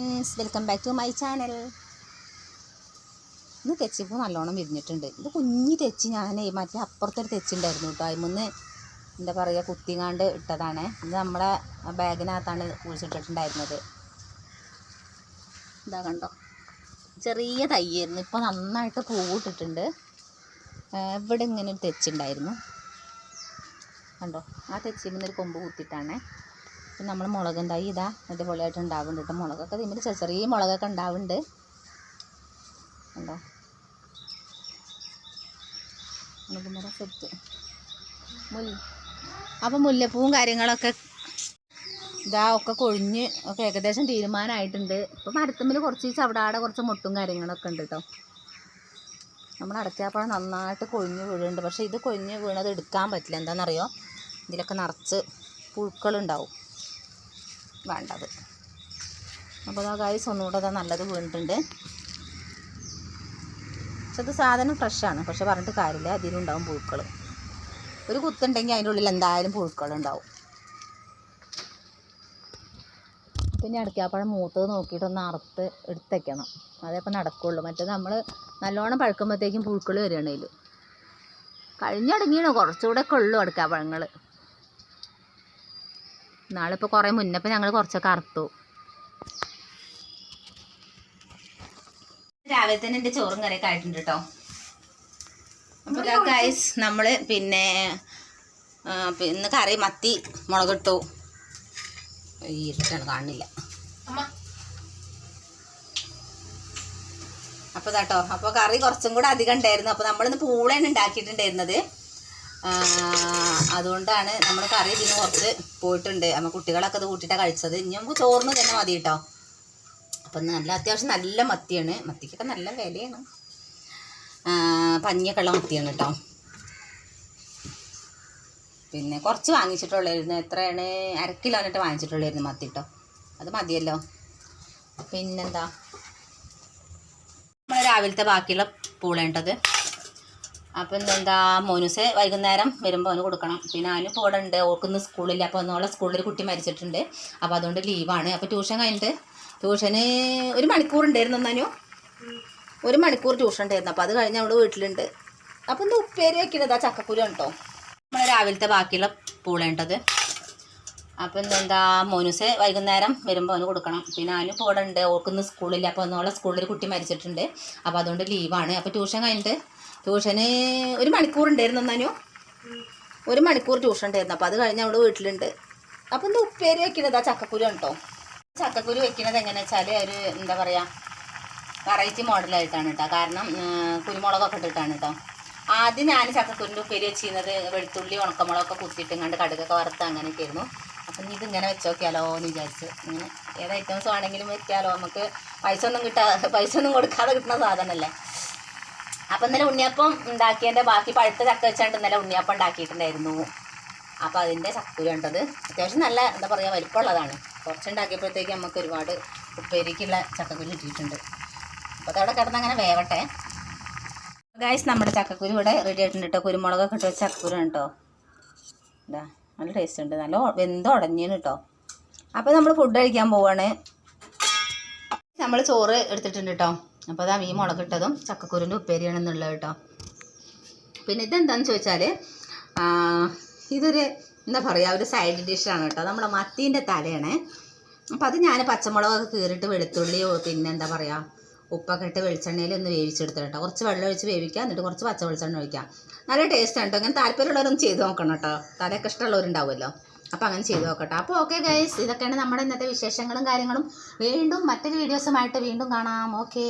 Friends welcome back to my channel ഇന്ന് തെച്ചിപ്പോൾ നല്ലോണം വിരിഞ്ഞിട്ടുണ്ട്. ഇത് കുഞ്ഞി തെച്ചി ഞാൻ മറ്റേ അപ്പുറത്തൊരു തെച്ചുണ്ടായിരുന്നു കേട്ടോ. അതിമൊന്ന് എന്താ പറയുക കുത്തിങ്ങാണ്ട് ഇട്ടതാണ്. ഇത് നമ്മളെ ബാഗിനകത്താണ് കുഴിച്ചിട്ടിട്ടുണ്ടായിരുന്നത്. ഇതാ കണ്ടോ? ചെറിയ തയ്യായിരുന്നു ഇപ്പോൾ നന്നായിട്ട് പൂവിട്ടിട്ടുണ്ട്. ഇവിടെ ഇങ്ങനെ ഒരു തെച്ചുണ്ടായിരുന്നു. കണ്ടോ? ആ തെച്ചിൽ നിന്നൊരു കൊമ്പ് കുത്തിയിട്ടാണ്. പിന്നെ നമ്മൾ മുളകും തൈ ഇതാ അടിപൊളിയായിട്ട് ഉണ്ടാവുന്നുണ്ട് കേട്ടോ മുളകൊക്കെ ഇതിൽ ചെറിയ ചെറിയ മുളകൊക്കെ ഉണ്ടാവുന്നുണ്ട്. കണ്ടോ? മുളകുമര സെറ്റ്. മുല്ല. അപ്പം മുല്ലപ്പൂവും കാര്യങ്ങളൊക്കെ ഇതാ ഒക്കെ കൊഴിഞ്ഞ് ഒക്കെ ഏകദേശം തീരുമാനമായിട്ടുണ്ട് ഇപ്പോൾ മരത്തുമ്പിൽ കുറച്ച് ചവിടാടെ കുറച്ച് മുട്ടും കാര്യങ്ങളൊക്കെ ഉണ്ട് കേട്ടോ നമ്മൾ അടയ്ക്കാപ്പഴം നന്നായിട്ട് കൊഴിഞ്ഞ് വീഴുന്നുണ്ട്. പക്ഷേ ഇത് കൊഴിഞ്ഞ് വീണത് എടുക്കാൻ പറ്റില്ല. എന്താണെന്നറിയോ ഇതിലൊക്കെ നിറച്ച് പുഴുക്കളുണ്ടാവും. വേണ്ടത്. അപ്പോൾ ഗൈസ് ഒന്നുകൂടെ നല്ലത് വീണിട്ടുണ്ട്. പക്ഷെ ഇത് സാധനം ഫ്രഷാണ് പക്ഷെ പറഞ്ഞിട്ട് കാര്യമില്ല. അതിലുണ്ടാവും പുഴുക്കൾ ഒരു കുത്തുണ്ടെങ്കിൽ അതിന്റെ ഉള്ളിൽ എന്തായാലും പുഴുക്കളുണ്ടാവും പിന്നെ അടയ്ക്കാപ്പഴം മൂത്തത് നോക്കിയിട്ട് ഒന്ന് അറുത്ത് എടുത്തേക്കണം. അതേ ഇപ്പം നടക്കുള്ളൂ. മറ്റേത് നമ്മൾ നല്ലോണം പഴുക്കുമ്പോഴത്തേക്കും പുഴുക്കൾ വരികയാണേലും കഴിഞ്ഞടങ്ങിയാണ് കുറച്ചുകൂടെ ഒക്കെ ഉള്ളൂ അടയ്ക്കാപ്പഴങ്ങൾ നാളിപ്പോൾ കുറേ മുന്നപ്പോൾ ഞങ്ങൾ കുറച്ചൊക്കെ അറുത്തു. രാവിലെ തന്നെ എന്റെ ചോറും കറിയൊക്കെ ആയിട്ടുണ്ട് കേട്ടോ. അപ്പോൾ ഗൈസ് നമ്മൾ പിന്നെ പിന്നെ കറി മത്തി മുളകിട്ടു. ഈ ഇരുട്ടാണ് കാണുന്നില്ല. അപ്പോൾ കേട്ടോ അപ്പോൾ കറി കുറച്ചും കൂടെ അധികം ഉണ്ടായിരുന്നു. അപ്പോൾ നമ്മളിന്ന് പൂളയാണ് ഉണ്ടാക്കിയിട്ടുണ്ടായിരുന്നത്. ആ, അതുകൊണ്ടാണ് നമ്മൾ കറി ഇതിന് കുറച്ച് പോയിട്ടുണ്ട്. നമ്മൾ കുട്ടികളൊക്കെ അത് കൂട്ടിയിട്ടാണ് കഴിച്ചത്. ഇനി നമുക്ക് ചോറിന് തന്നെ മതി കേട്ടോ. അപ്പം നല്ല അത്യാവശ്യം നല്ല മത്തിയാണ്. മത്തിക്കൊക്കെ നല്ല വിലയാണ്. പഞ്ഞിയൊക്കെയുള്ള മത്തിയാണ് കേട്ടോ. പിന്നെ കുറച്ച് വാങ്ങിച്ചിട്ടുള്ളായിരുന്നു. എത്രയാണ്? അര കിലോ എന്നിട്ട് വാങ്ങിച്ചിട്ടുള്ളായിരുന്നു മത്തി കേട്ടോ. അത് മതിയല്ലോ. പിന്നെന്താ? നമ്മൾ രാവിലത്തെ ബാക്കിയുള്ള പൂളേണ്ടത്. അപ്പം എന്താ മോനുസ് വൈകുന്നേരം വരുമ്പോൾ അവന് കൊടുക്കണം. പിന്നെ അവന് പോടുണ്ട് ഓർക്കുന്ന സ്കൂളില്ല. അപ്പോൾ ഒന്നോളെ സ്കൂളിൽ ഒരു കുട്ടി മരിച്ചിട്ടുണ്ട്. അപ്പോൾ അതുകൊണ്ട് ലീവാണ് അപ്പോൾ ട്യൂഷൻ കഴിഞ്ഞിട്ട് ട്യൂഷന് ഒരു മണിക്കൂർ ഉണ്ടായിരുന്നു എന്നാനു? ഒരു മണിക്കൂർ ട്യൂഷൻ ഉണ്ടായിരുന്നു. അപ്പോൾ അത് കഴിഞ്ഞ് അവൾ വീട്ടിലുണ്ട്. അപ്പോൾ ഒന്ന് ഉപ്പേരി വെക്കുന്നത് ആ ചക്കക്കുരു കേട്ടോ നമ്മൾ രാവിലത്തെ ബാക്കിയുള്ള പൂളേണ്ടത് അപ്പം എന്താ മോനുസ് വൈകുന്നേരം വരുമ്പോൾ അവന് കൊടുക്കണം. പിന്നെ അവന് പോടുണ്ട് ഓർക്കുന്ന സ്കൂളില്ല. അപ്പോൾ ഒന്നോളെ സ്കൂളിൽ ഒരു കുട്ടി മരിച്ചിട്ടുണ്ട്. അപ്പോൾ അതുകൊണ്ട് ലീവാണ് അപ്പോൾ ട്യൂഷൻ കഴിഞ്ഞിട്ട് ട്യൂഷന് ഒരു മണിക്കൂർ ഉണ്ടായിരുന്നു എന്നാനു. ഒരു മണിക്കൂർ ട്യൂഷൻ ഉണ്ടായിരുന്നു അപ്പോൾ അത് കഴിഞ്ഞ് അവൾ വീട്ടിലുണ്ട്. അപ്പം എന്താ ഉപ്പേരി വെക്കുന്നത് ആ ചക്കക്കുരു കേട്ടോ ചക്കക്കുരു വെക്കുന്നത് എങ്ങനെയാ വെച്ചാൽ ഒരു എന്താ പറയുക വെറൈറ്റി മോഡലായിട്ടാണ് കേട്ടോ കാരണം കുരുമുളകൊക്കെ ഇട്ടിട്ടാണ് കേട്ടോ ആദ്യം ഞാൻ ചക്കക്കുരിന്റെ ഉപ്പേരി വെച്ചിരുന്നത് വെളുത്തുള്ളി ഉണക്കമുളകൊക്കെ കുത്തിയിട്ട് കണ്ട് കടുകൊക്കെ വറുത്ത് അങ്ങനെയൊക്കെ ആയിരുന്നു. അപ്പം നീ ഇതിങ്ങനെ വെച്ചോക്കിയാലോ എന്ന് വിചാരിച്ച് ഇങ്ങനെ ഏത് ഐറ്റംസ് വേണമെങ്കിലും വെക്കാലോ. നമുക്ക് പൈസ ഒന്നും കിട്ടാ പൈസ ഒന്നും കൊടുക്കാതെ കിട്ടുന്ന സാധനമല്ലേ അപ്പം ഇന്നലെ ഉണ്ണിയപ്പം ഉണ്ടാക്കിയതിന്റെ ബാക്കി പഴുത്ത ചക്ക വെച്ചാണ്ട് ഇന്നലെ ഉണ്ണിയപ്പം ഉണ്ടാക്കിയിട്ടുണ്ടായിരുന്നു. അപ്പോൾ അതിന്റെ ചക്കുരു കണ്ടത്. അത്യാവശ്യം നല്ല എന്താ പറയുക വലിപ്പമുള്ളതാണ്. കുറച്ചുണ്ടാക്കിയപ്പോഴത്തേക്ക് നമുക്ക് ഒരുപാട് ഉപ്പേരിക്കുള്ള ചക്കക്കുരു കിട്ടിയിട്ടുണ്ട്. അപ്പോൾ അതവിടെ കിടന്ന് അങ്ങനെ വേവട്ടെ. ഗായ്സ് നമ്മുടെ ചക്കക്കുരു ഇവിടെ റെഡി ആയിട്ടുണ്ട് കേട്ടോ കുരുമുളകൊക്കെ ഇട്ട് വെച്ച ചക്കക്കുരു കേട്ടോ ഇതാ നല്ല ടേസ്റ്റ് ഉണ്ട്. നല്ല വെന്ത് ഉടഞ്ഞാണ് കേട്ടോ അപ്പോൾ നമ്മൾ ഫുഡ് കഴിക്കാൻ പോവാണ്. നമ്മൾ ചോറ് എടുത്തിട്ടുണ്ട് കേട്ടോ അപ്പോൾ അതാ ഈ മുളകിട്ടതും ചക്കക്കുരുന്റെ ഉപ്പേരിയാണെന്നുള്ളത് കേട്ടോ. പിന്നെ ഇതെന്താണെന്ന് ചോദിച്ചാൽ ഇതൊരു എന്താ പറയുക ഒരു സൈഡ് ഡിഷാണ് കേട്ടോ. നമ്മുടെ മത്തീന്റെ തലയാണേ അപ്പം അത് ഞാൻ പച്ചമുളകൊക്കെ കീറിയിട്ട് പിന്നെ എന്താ പറയുക ഉപ്പൊക്കെ ഇട്ട് വെളിച്ചെണ്ണയിൽ ഒന്ന് വേവിച്ചെടുത്തു കേട്ടോ. കുറച്ച് വെള്ളം ഒഴിച്ച് വേവിക്കുക എന്നിട്ട് കുറച്ച് പച്ച വെളിച്ചെണ്ണ ഒഴിക്കുക. നല്ല ടേസ്റ്റ് ആണ് കേട്ടോ. അങ്ങനെ താല്പര്യമുള്ളവരൊന്നും ചെയ്ത് നോക്കണം കേട്ടോ. തലയൊക്കെ ഇഷ്ടമുള്ളവരുണ്ടാവുമല്ലോ. അപ്പോൾ അങ്ങനെ ചെയ്ത് നോക്കട്ടെ. അപ്പോൾ ഓക്കെ ഗൈസ് ഇതൊക്കെയാണ് നമ്മുടെ ഇന്നത്തെ വിശേഷങ്ങളും കാര്യങ്ങളും. വീണ്ടും മറ്റൊരു വീഡിയോസുമായിട്ട് വീണ്ടും കാണാം. ഓക്കേ